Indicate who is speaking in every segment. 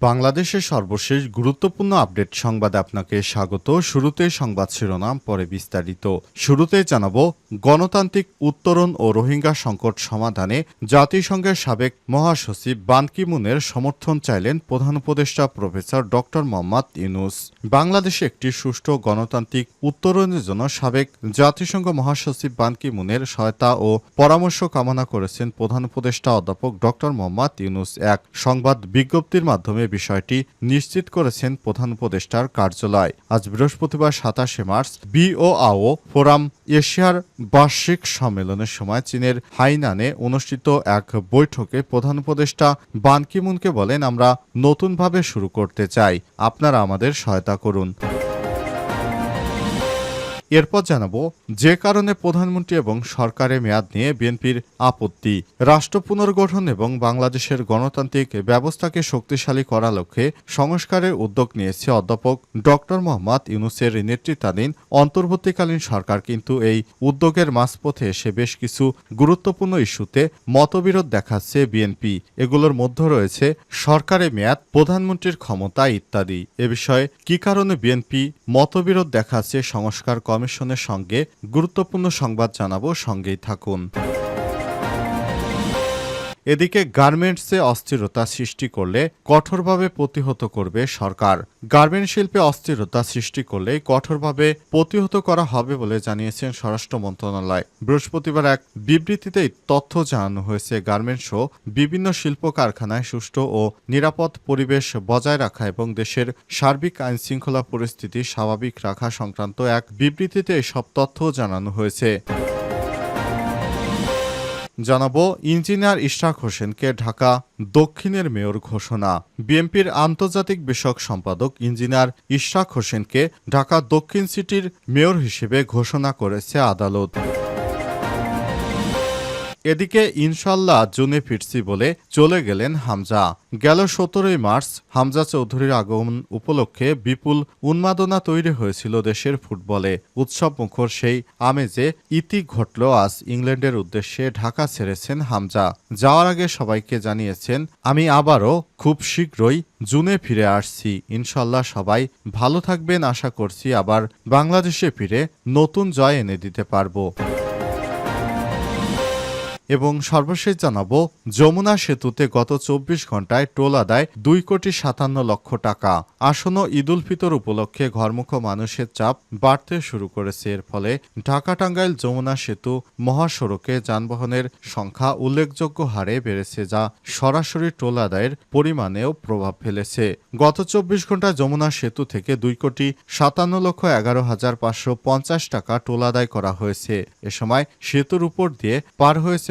Speaker 1: বাংলাদেশের সর্বশেষ গুরুত্বপূর্ণ আপডেট সংবাদে আপনাকে স্বাগত। শুরুতে সংবাদ শিরোনাম, পরে বিস্তারিত। শুরুতে জানাব, গণতান্ত্রিক উত্তরণ ও রোহিঙ্গা সংকট সমাধানে জাতিসংঘের সাবেক মহাসচিব বান কি মুনের সমর্থন চাইলেন প্রধান উপদেষ্টা প্রফেসর ডক্টর মোহাম্মদ ইউনুস। বাংলাদেশে একটি সুষ্ঠু গণতান্ত্রিক উত্তরণের জন্য সাবেক জাতিসংঘ মহাসচিব বান কি মুনের সহায়তা ও পরামর্শ কামনা করেছেন প্রধান উপদেষ্টা অধ্যাপক ডক্টর মোহাম্মদ ইউনুস। এক সংবাদ বিজ্ঞপ্তির মাধ্যমে বিষয়টি নিশ্চিত করেছেন প্রধান উপদেষ্টার কার্যালয়। আজ বৃহস্পতিবার সাতাশে মার্চ বিওআও ফোরাম এশিয়ার বার্ষিক সম্মেলনের সময় চীনের হাইনানে অনুষ্ঠিত এক বৈঠকে প্রধান উপদেষ্টা বানকিমুনকে বলেন, আমরা নতুনভাবে শুরু করতে চাই। আপনারা আমাদের সহায়তা করুন। এরপর জানাব, যে কারণে প্রধানমন্ত্রী এবং সরকারের মেয়াদ নিয়ে বিএনপির আপত্তি। রাষ্ট্র পুনর্গঠন এবং বাংলাদেশের গণতান্ত্রিক ব্যবস্থাকে শক্তিশালী করা লক্ষ্যে সংস্কারের উদ্যোগ নিয়েছে অধ্যাপক ডক্টর মোহাম্মদ ইউনুসের নেতৃত্বাধীন অন্তর্বর্তীকালীন সরকার। কিন্তু এই উদ্যোগের মাঝপথে এসে বেশ কিছু গুরুত্বপূর্ণ ইস্যুতে মতবিরোধ দেখাচ্ছে বিএনপি। এগুলোর মধ্যে রয়েছে সরকারের মেয়াদ, প্রধানমন্ত্রীর ক্ষমতা ইত্যাদি। এ বিষয়ে কি কারণে বিএনপি মতবিরোধ দেখাচ্ছে সংস্কার কমিশনের সঙ্গে গুরুত্বপূর্ণ সংবাদ জানাব। সঙ্গেই থাকুন। এদিকে গার্মেন্টসে অস্থিরতা সৃষ্টি করলে কঠোরভাবে প্রতিহত করবে সরকার। গার্মেন্ট শিল্পে অস্থিরতা সৃষ্টি করলে কঠোরভাবে প্রতিহত করা হবে বলে জানিয়েছেন স্বরাষ্ট্র মন্ত্রণালয়। বৃহস্পতিবার এক বিবৃতিতে এই তথ্য জানানো হয়েছে গার্মেন্টস ও বিভিন্ন শিল্প কারখানায় সুষ্ঠু ও নিরাপদ পরিবেশ বজায় রাখা এবং দেশের সার্বিক আইন শৃঙ্খলা পরিস্থিতি স্বাভাবিক রাখা সংক্রান্ত এক বিবৃতিতে এসব তথ্য জানানো হয়েছে। জানাব ইঞ্জিনিয়ার ইশাক হোসেনকে ঢাকা দক্ষিণের মেয়র ঘোষণা। বিএনপির আন্তর্জাতিক বিষয়ক সম্পাদক ইঞ্জিনিয়ার ইশাক হোসেনকে ঢাকা দক্ষিণ সিটির মেয়র হিসেবে ঘোষণা করেছে আদালত। এদিকে ইনশাল্লাহ জুনে ফিরছি বলে চলে গেলেন হামজা। গেল সতেরোই মার্চ, হামজা চৌধুরীর আগমন উপলক্ষে বিপুল উন্মাদনা তৈরি হয়েছিল দেশের ফুটবলে। উৎসব মুখর সেই আমেজে ইতি ঘটল আজ ইংল্যান্ডের উদ্দেশ্যে ঢাকা ছেড়েছেন হামজা। যাওয়ার আগে সবাইকে জানিয়েছেন, আমি আবারও খুব শীঘ্রই জুনে ফিরে আসছি। ইনশাল্লাহ সবাই ভালো থাকবেন, আশা করছি আবার বাংলাদেশে ফিরে নতুন জয় এনে দিতে পারব। এবং সর্বশেষ জানাব, যমুনা সেতুতে গত চব্বিশ ঘন্টায় টোল আদায় দুই কোটি সাতান্ন লক্ষ টাকা। আসন্ন ঈদ উল ফিতর উপলক্ষে ঘরমুখ মানুষের চাপ বাড়তে শুরু করেছে। এর ফলে ঢাকা টাঙ্গাইল যমুনা সেতু মহাসড়কে যানবাহনের সংখ্যা উল্লেখযোগ্য হারে বেড়েছে, যা সরাসরি টোল আদায়ের পরিমাণেও প্রভাব ফেলেছে। গত চব্বিশ ঘন্টায় যমুনা সেতু থেকে দুই কোটি সাতান্ন লক্ষ এগারো হাজার পাঁচশো পঞ্চাশ টাকা টোল আদায় করা হয়েছে। এ সময় সেতুর উপর দিয়ে পার হয়েছে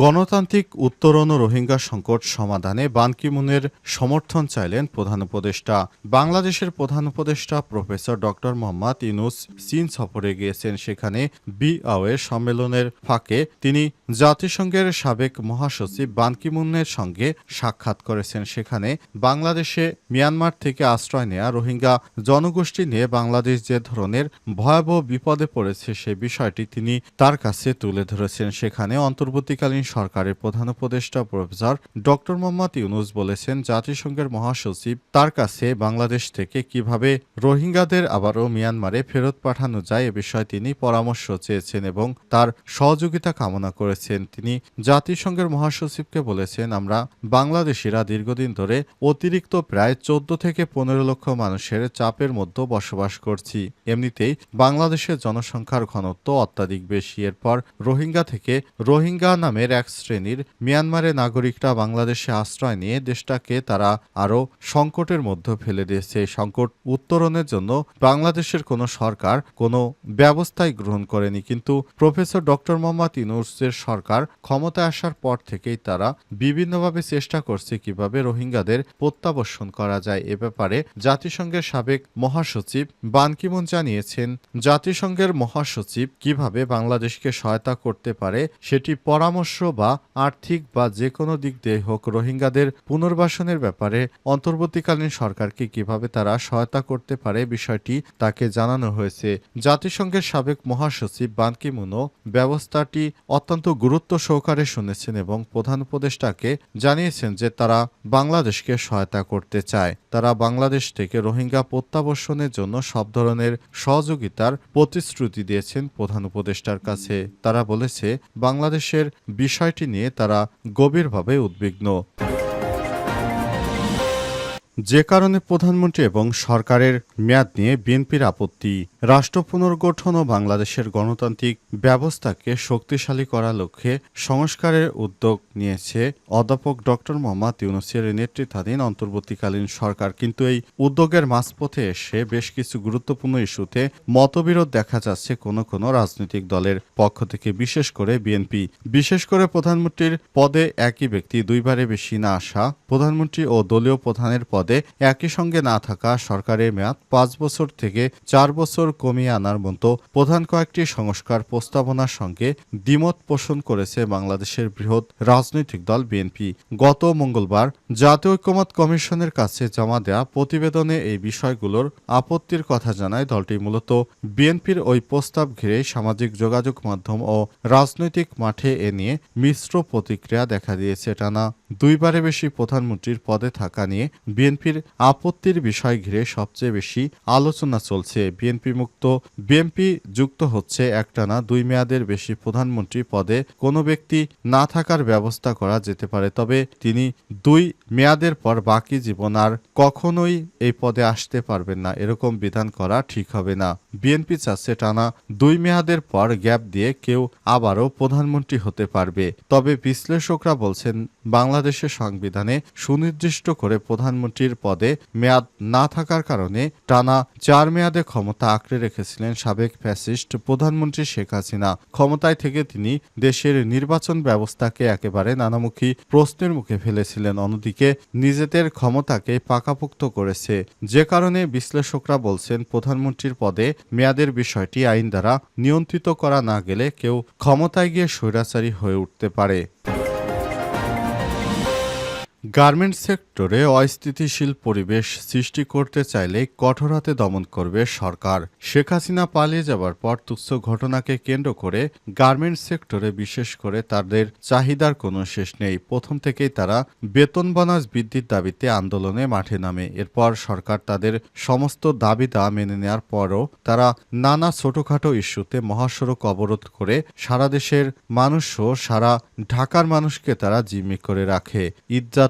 Speaker 1: গণতান্ত্রিক উত্তরণ ও রোহিঙ্গা সংকট সমাধানে বান কি সমর্থন চাইলেন প্রধান উপদেষ্টা। বাংলাদেশের প্রধান উপদেষ্টা প্রফেসর ডক্টর মোহাম্মদ ইনুস চীন সফরে গিয়েছেন। সেখানে বিআওয়ে সম্মেলনের ফাঁকে তিনি জাতিসংঘের সাবেক মহাসচিব বান কি সঙ্গে সাক্ষাৎ করেছেন। সেখানে বাংলাদেশে মিয়ানমার থেকে আশ্রয় নেয়া রোহিঙ্গা জনগোষ্ঠী নিয়ে বাংলাদেশ যে ধরনের ভয়াবহ বিপদে পড়েছে সে বিষয়টি তিনি তার কাছে তুলে ধরেছেন। সেখানে অন্তর্বর্তীকালীন সরকারের প্রধান উপদেষ্টা প্রফেসর ডক্টর মোহাম্মদ ইউনুস বলেছেন, জাতিসংঘের মহাসচিব তার কাছে বাংলাদেশ থেকে কীভাবে রোহিঙ্গাদের আবারও মিয়ানমারে ফেরত পাঠানো যায় এ বিষয়ে তিনি পরামর্শ চেয়েছেন এবং তার সহযোগিতা কামনা করেছেন। তিনি জাতিসংঘের মহাসচিবকে বলেছেন, আমরা বাংলাদেশিরা দীর্ঘদিন ধরে অতিরিক্ত প্রায় চোদ্দ থেকে পনেরো লক্ষ মানুষের চাপের মধ্যে বসবাস করছি। এমনিতেই বাংলাদেশের জনসংখ্যার ঘনত্ব অত্যাধিক বেশি। এরপর রোহিঙ্গা থেকে রোহিঙ্গা নামের এক শ্রেণির মিয়ানমারের নাগরিকরা বাংলাদেশে আশ্রয় নিয়ে দেশটাকে তারা আরও সংকটের মধ্যে ফেলে দিয়েছে। সংকট উত্তরণের জন্য বাংলাদেশের কোনো সরকার কোনো ব্যবস্থাই গ্রহণ করেনি। কিন্তু প্রফেসর ডক্টর মোহাম্মদ ইউনুসের সরকার ক্ষমতায় আসার পর থেকেই তারা বিভিন্নভাবে চেষ্টা করছে কীভাবে রোহিঙ্গাদের প্রত্যাবর্ষণ করা যায়। এ ব্যাপারে জাতিসংঘের সাবেক মহাসচিব বান কিমুন জানিয়েছেন, জাতিসংঘের মহাসচিব কীভাবে বাংলাদেশকে সহায়তা করতে পারে সেটি পরামর্শ বা আর্থিক বা যে কোনো দিক দিয়ে হোক রোহিঙ্গাদের পুনর্বাসনের ব্যাপারে অন্তর্বর্তীকালীন সরকারকে কীভাবে তারা সহায়তা করতে পারে বিষয়টি তাকে জানানো হয়েছে। জাতিসংঘের সাবেক মহাসচিব বান কিমুনও ব্যবস্থাটি অত্যন্ত গুরুত্ব সহকারে শুনেছেন এবং প্রধান উপদেষ্টাকে জানিয়েছেন যে তারা বাংলাদেশকে সহায়তা করতে চায়। তারা বাংলাদেশ থেকে রোহিঙ্গা প্রত্যাবর্ষণের জন্য সব ধরনের সহযোগিতার প্রতিশ্রুতি দিয়েছেন প্রধান উপদেষ্টার কাছে। তারা বলেছে, বাংলাদেশের বিষয়টি নিয়ে তারা গভীরভাবে উদ্বিগ্ন। যে কারণে প্রধানমন্ত্রী এবং সরকারের মেয়াদ নিয়ে বিএনপির আপত্তি। রাষ্ট্র পুনর্গঠন ও বাংলাদেশের গণতান্ত্রিক ব্যবস্থাকে শক্তিশালী করার লক্ষ্যে সংস্কারের উদ্যোগ নিয়েছে অধ্যাপক ডক্টর মোহাম্মদ ইউনুসের নেতৃত্বাধীন অন্তর্বর্তীকালীন সরকার। কিন্তু এই উদ্যোগের মাঝপথে এসে বেশ কিছু গুরুত্বপূর্ণ ইস্যুতে মতবিরোধ দেখা যাচ্ছে কোনো কোনো রাজনৈতিক দলের পক্ষ থেকে, বিশেষ করে বিএনপি। বিশেষ করে প্রধানমন্ত্রীর পদে একই ব্যক্তি, দুইবারে বেশি না আসা প্রধানমন্ত্রী ও দলীয় প্রধানের পদে একই সঙ্গে না থাকা সরকারের মেয়াদ পাঁচ বছর থেকে চার বছর কমিয়ে আনার মতো প্রধান কয়েকটি সংস্কার প্রস্তাবনার সঙ্গে দ্বিমত পোষণ করেছে বাংলাদেশের বৃহৎ রাজনৈতিক দল বিএনপি। গত মঙ্গলবার জাতীয় ঐক্যমত কমিশনের কাছে জমা দেওয়া প্রতিবেদনে এই বিষয়গুলোর আপত্তির কথা জানায় দলটি। মূলত বিএনপির ওই প্রস্তাব ঘিরে সামাজিক যোগাযোগ মাধ্যম ও রাজনৈতিক মাঠে এ নিয়ে মিশ্র প্রতিক্রিয়া দেখা দিয়েছে। টানা দুইবারে বেশি প্রধানমন্ত্রীর পদে থাকা নিয়ে বিএনপির আপত্তির বিষয় ঘিরে সবচেয়ে বেশি আলোচনা চলছে। বিএনপি মুক্ত, বিএনপি যুক্ত হচ্ছে একটানা দুই মেয়াদের বেশি প্রধানমন্ত্রী পদে। কোনো ব্যক্তি না থাকার ব্যবস্থা করা যেতে পারে, তবে তিনি দুই মেয়াদের পর বাকি জীবন আর কখনোই এই পদে আসতে পারবেন না। এরকম বিধান করা ঠিক হবে না। বিএনপি চাচ্ছে টানা দুই মেয়াদের পর গ্যাপ দিয়ে কেউ আবারও প্রধানমন্ত্রী হতে পারবে। তবে বিশ্লেষকরা বলছেন বাংলাদেশের সংবিধানে সুনির্দিষ্ট করে প্রধানমন্ত্রীর পদে মেয়াদ না থাকার কারণে টানা চার মেয়াদে ক্ষমতা আঁকড়ে রেখেছিলেন সাবেক ফ্যাসিস্ট প্রধানমন্ত্রী শেখ হাসিনা। ক্ষমতায় থেকে তিনি দেশের নির্বাচন ব্যবস্থাকে একেবারে নানামুখী প্রশ্নের মুখে ফেলেছিলেন। অন্যদিকে নিজেদের ক্ষমতাকে পাকাপোক্ত করেছে। যে কারণে বিশ্লেষকরা বলছেন, প্রধানমন্ত্রীর পদে মেয়াদের বিষয়টি আইন দ্বারা নিয়ন্ত্রিত করা না গেলে কেউ ক্ষমতায় গিয়ে স্বৈরাচারী হয়ে উঠতে পারে। গার্মেন্টস সেক্টরে অস্থিতিশীল পরিবেশ সৃষ্টি করতে চাইলে কঠোর হাতে দমন করবে সরকার। শেখ হাসিনা পালিয়ে যাবার পর তুচ্ছ ঘটনাকে কেন্দ্র করে গার্মেন্টস সেক্টরে বিশেষ করে তাদের চাহিদার কোনো শেষ নেই। প্রথম থেকেই তারা বেতন বোনাস বৃদ্ধির দাবিতে আন্দোলনে মাঠে নামে। এরপর সরকার তাদের সমস্ত দাবি দা মেনে নেওয়ার পরও তারা নানা ছোটখাটো ইস্যুতে মহাসড়ক অবরোধ করে সারা দেশের মানুষও সারা ঢাকার মানুষকে তারা জিম্মি করে রাখে।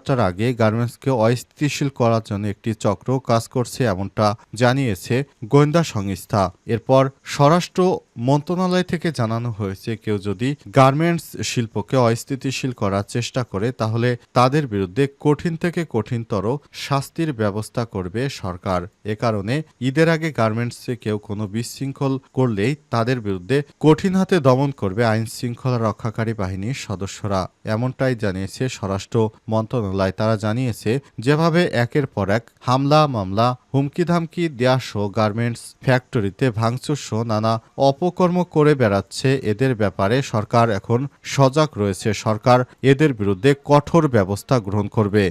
Speaker 1: ঈদযাত্রার আগে গার্মেন্টসকে অস্থিতিশীল করার জন্য একটি চক্র কাজ করছে এমনটা জানিয়েছে গোয়েন্দা সংস্থা। এরপর স্বরাষ্ট্র মন্ত্রণালয় থেকে জানানো হয়েছে, কেউ যদি গার্মেন্টস শিল্পকে অস্থিতিশীল করার চেষ্টা করে, তাহলে তাদের বিরুদ্ধে কঠিন থেকে কঠিনতর শাস্তির ব্যবস্থা করবে সরকার। এ কারণে ঈদের আগে গার্মেন্টসে কেউ কোনো বিশৃঙ্খল করলেই তাদের বিরুদ্ধে কঠিন হাতে দমন করবে আইন শৃঙ্খলা রক্ষাকারী বাহিনীর সদস্যরা। এমনটাই জানিয়েছে স্বরাষ্ট্র মন্ত্রণালয়। তারা জানিয়েছে, যেভাবে একের পর এক হামলা, মামলা হুমকি ধামকি দেয়া সহ গার্মেন্টস ফ্যাক্টরিতে ভাঙচুর সহ নানা অপকর্ম করে বেড়াচ্ছে, এদের ব্যাপারে সরকার এখন সজাগ রয়েছে। সরকার এদের বিরুদ্ধে কঠোর ব্যবস্থা গ্রহণ করবে।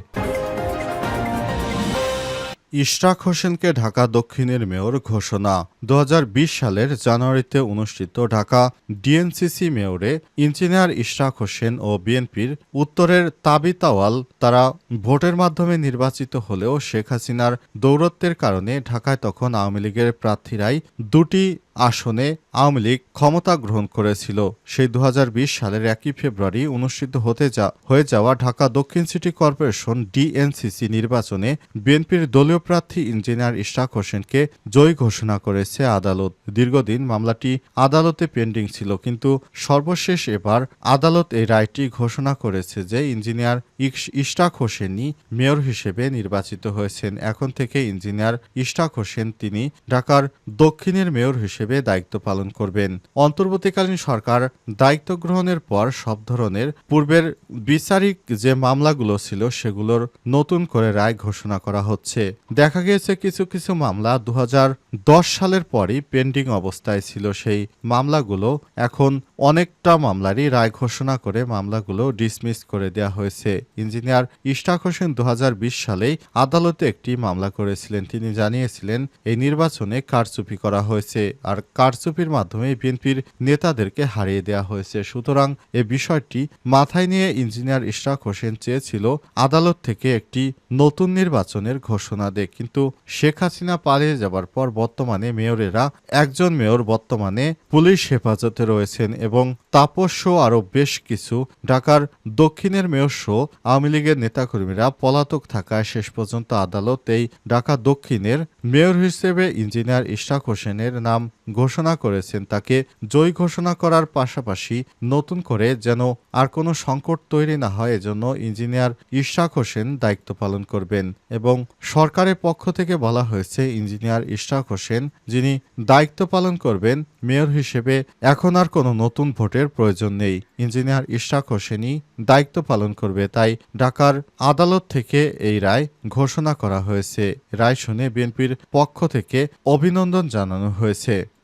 Speaker 1: ইশরাক হোসেনকে ঢাকা দক্ষিণের মেয়র ঘোষণা। দু হাজার বিশ সালের জানুয়ারিতে অনুষ্ঠিত ঢাকা ডিএনসিসি মেয়রে ইঞ্জিনিয়ার ইশরাক হোসেন ও বিএনপির উত্তরের তাবিতাওয়াল তারা ভোটের মাধ্যমে নির্বাচিত হলেও শেখ হাসিনার দৌরত্বের কারণে ঢাকায় তখন আওয়ামী লীগের প্রার্থীরাই দুটি আসনে আওয়ামী লীগ ক্ষমতা গ্রহণ করেছিল। সেই দু হাজার বিশ সালের একই ফেব্রুয়ারি অনুষ্ঠিত হতে যা, হয়ে যাওয়া ঢাকা দক্ষিণ সিটি কর্পোরেশন ডিএনসিসি নির্বাচনে বিএনপির দলীয় প্রার্থী ইঞ্জিনিয়ার ইশরাক হোসেনকে জয়ী ঘোষণা করেছে আদালত। দীর্ঘদিন মামলাটি আদালতে পেন্ডিং ছিল, কিন্তু সর্বশেষ এবার আদালত এই রায়টি ঘোষণা করেছে যে ইঞ্জিনিয়ার ইশ- ইশরাক হোসেনই মেয়র হিসেবে নির্বাচিত হয়েছেন। এখন থেকে ইঞ্জিনিয়ার ইশরাক হোসেন, তিনি ঢাকার দক্ষিণের মেয়র হিসেবে দায়িত্ব পালন করবেন। অন্তর্বর্তীকালীন সরকার দায়িত্ব গ্রহণের পর সব ধরনের পূর্বের বিচারিক যে মামলাগুলো ছিল সেগুলোর নতুন করে রায় ঘোষণা করা হচ্ছে। দেখা গিয়েছে কিছু কিছু মামলা দু সালের পরই পেন্ডিং অবস্থায় ছিল। সেই মামলাগুলো এখন অনেকটা মামলারই রায় ঘোষণা করে মামলাগুলো ডিসমিস করে দেওয়া হয়েছে। ইঞ্জিনিয়ার ইশরাক হোসেন দু সালেই আদালতে একটি মামলা করেছিলেন। তিনি জানিয়েছিলেন, এই নির্বাচনে কারচুপি করা হয়েছে। আর কারচুপির মাধ্যমে বিএনপির নেতাদেরকে হারিয়ে দেওয়া হয়েছে। সুতরাং এ বিষয়টি মাথায় নিয়ে ইঞ্জিনিয়ার ইশরাক হোসেন চেয়েছিল আদালত থেকে একটি নতুন নির্বাচনের ঘোষণা দেয় কিন্তু শেখ হাসিনা পালিয়ে যাবার পর বর্তমানে মেয়রেরা একজন মেয়র বর্তমানে পুলিশ হেফাজতে রয়েছেন এবং তাপস সহ আরও বেশ কিছু ঢাকার দক্ষিণের মেয়র সহ আওয়ামী লীগের নেতাকর্মীরা পলাতক থাকায় শেষ পর্যন্ত আদালত এই ঢাকা দক্ষিণের মেয়র হিসেবে ইঞ্জিনিয়ার ইশরাক হোসেনের নাম ঘোষণা করেছেন। তাকে জয়ী ঘোষণা করার পাশাপাশি নতুন করে যেন আর কোনো সংকট তৈরি না হয়, এজন্য ইঞ্জিনিয়ার ইশরাক হোসেন দায়িত্ব পালন করবেন এবং সরকারের পক্ষ থেকে বলা হয়েছে, ইঞ্জিনিয়ার ইশরাক হোসেন যিনি দায়িত্ব পালন করবেন, মেয়র হিসেবে এখন আর কোনো নতুন ভোটের প্রয়োজন নেই। ইঞ্জিনিয়ার ইশাক হোসেনই দায়িত্ব পালন করবে, তাই ঢাকার আদালত থেকে এই রায় ঘোষণা করা হয়েছে। রায় শুনে বিএনপির পক্ষ থেকে অভিনন্দন জানানো হয়েছে।